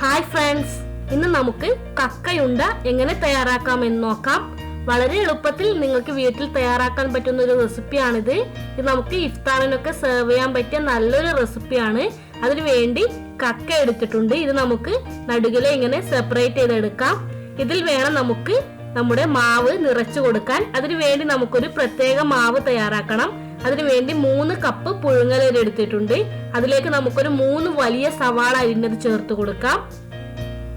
Hi friends ഇന്ന് നമുക്ക് കക്കയുണ്ട എങ്ങനെ തയ്യാറാക്കാമെന്ന് നോക്കാം. വളരെ എളുപ്പത്തിൽ നിങ്ങൾക്ക് വീട്ടിൽ തയ്യാറാക്കാൻ പറ്റുന്ന ഒരു റെസിപ്പിയാണിത് ഇത് നമുക്ക് ഇഫ്താറിനൊക്കെ സെർവ് ചെയ്യാൻ പറ്റിയ നല്ലൊരു റെസിപ്പിയാണ് അതിനു വേണ്ടി കക്ക എടുത്തിട്ടുണ്ട്. ഇത് നമുക്ക് നടുകിലെ ഇങ്ങനെ സെപ്പറേറ്റ് ചെയ്തെടുക്കാം. ഇതിൽ വേണം നമുക്ക് നമ്മുടെ മാവ് നിറച്ചു കൊടുക്കാൻ. അതിനു വേണ്ടി നമുക്കൊരു പ്രത്യേക മാവ് തയ്യാറാക്കണം. അതിനു വേണ്ടി മൂന്ന് കപ്പ് പുഴുങ്ങലരി എടുത്തിട്ടുണ്ട്. അതിലേക്ക് നമുക്കൊരു മൂന്ന് വലിയ സവാള അരിഞ്ഞത് ചേർത്ത് കൊടുക്കാം.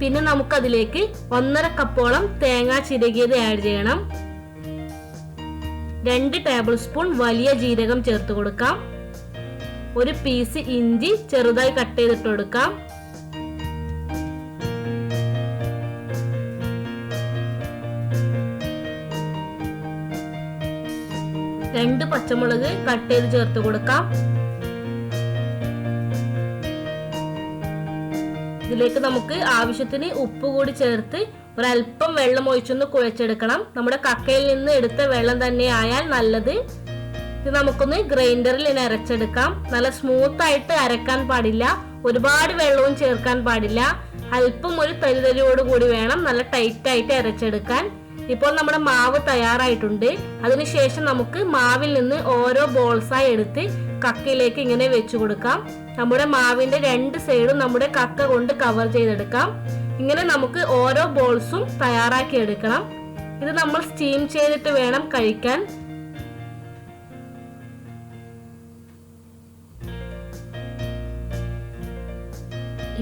പിന്നെ നമുക്കതിലേക്ക് ഒന്നര കപ്പോളം തേങ്ങ ചിരകിയത് ആഡ് ചെയ്യണം. രണ്ട് ടേബിൾ സ്പൂൺ വലിയ ജീരകം ചേർത്ത് കൊടുക്കാം. ഒരു പീസ് ഇഞ്ചി ചെറുതായി കട്ട് ചെയ്തിട്ട് കൊടുക്കാം. രണ്ട് പച്ചമുളക് കട്ട് ചെയ്ത് ചേർത്ത് കൊടുക്കാം. ഇതിലേക്ക് നമുക്ക് ആവശ്യത്തിന് ഉപ്പ് കൂടി ചേർത്ത് ഒരല്പം വെള്ളം ഒഴിച്ചൊന്ന് കുഴച്ചെടുക്കണം. നമ്മുടെ കക്കയിൽ നിന്ന് എടുത്ത വെള്ളം തന്നെ ആയാൽ നല്ലത്. ഇത് നമുക്കൊന്ന് ഗ്രൈൻഡറിൽ ഇനി അരച്ചെടുക്കാം. നല്ല സ്മൂത്ത് ആയിട്ട് അരക്കാൻ പാടില്ല. ഒരുപാട് വെള്ളവും ചേർക്കാൻ പാടില്ല. അല്പം ഒരു തരിതരിയോട് കൂടി വേണം നല്ല ടൈറ്റ് ആയിട്ട് അരച്ചെടുക്കാൻ. ഇപ്പോൾ നമ്മുടെ മാവ് തയ്യാറായിട്ടുണ്ട്. അതിനുശേഷം നമുക്ക് മാവിൽ നിന്ന് ഓരോ ബോൾസായി എടുത്ത് കക്കയിലേക്ക് ഇങ്ങനെ വെച്ചു കൊടുക്കാം. നമ്മുടെ മാവിന്റെ രണ്ട് സൈഡും നമ്മുടെ കക്ക കൊണ്ട് കവർ ചെയ്തെടുക്കാം. ഇങ്ങനെ നമുക്ക് ഓരോ ബോൾസും തയ്യാറാക്കി എടുക്കണം. ഇത് നമ്മൾ സ്റ്റീം ചെയ്തിട്ട് വേണം കഴിക്കാൻ.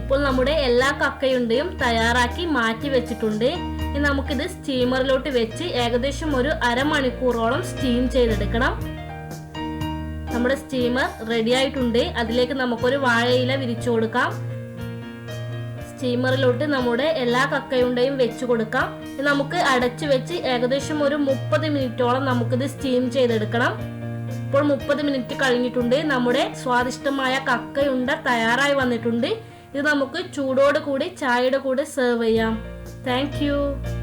ഇപ്പോൾ നമ്മുടെ എല്ലാ കക്കയുണ്ടെയും തയ്യാറാക്കി മാറ്റി വെച്ചിട്ടുണ്ട്. ഇനി നമുക്കിത് സ്റ്റീമറിലോട്ട് വെച്ച് ഏകദേശം ഒരു അരമണിക്കൂറോളം സ്റ്റീം ചെയ്തെടുക്കണം. നമ്മുടെ സ്റ്റീമർ റെഡി ആയിട്ടുണ്ട്. അതിലേക്ക് നമുക്കൊരു വാഴയില വിരിച്ചു കൊടുക്കാം. സ്റ്റീമറിലോട്ട് നമ്മുടെ എല്ലാ കക്കയുണ്ടയും വെച്ചു കൊടുക്കാം. നമുക്ക് അടച്ചു വെച്ച് ഏകദേശം ഒരു മുപ്പത് മിനിറ്റോളം നമുക്കിത് സ്റ്റീം ചെയ്തെടുക്കണം. ഇപ്പോൾ മുപ്പത് മിനിറ്റ് കഴിഞ്ഞിട്ടുണ്ട്. നമ്മുടെ സ്വാദിഷ്ടമായ കക്കയുണ്ട തയ്യാറായി വന്നിട്ടുണ്ട്. ഇത് നമുക്ക് ചൂടോട് കൂടി ചായയുടെ കൂടെ സെർവ് ചെയ്യാം. Thank you.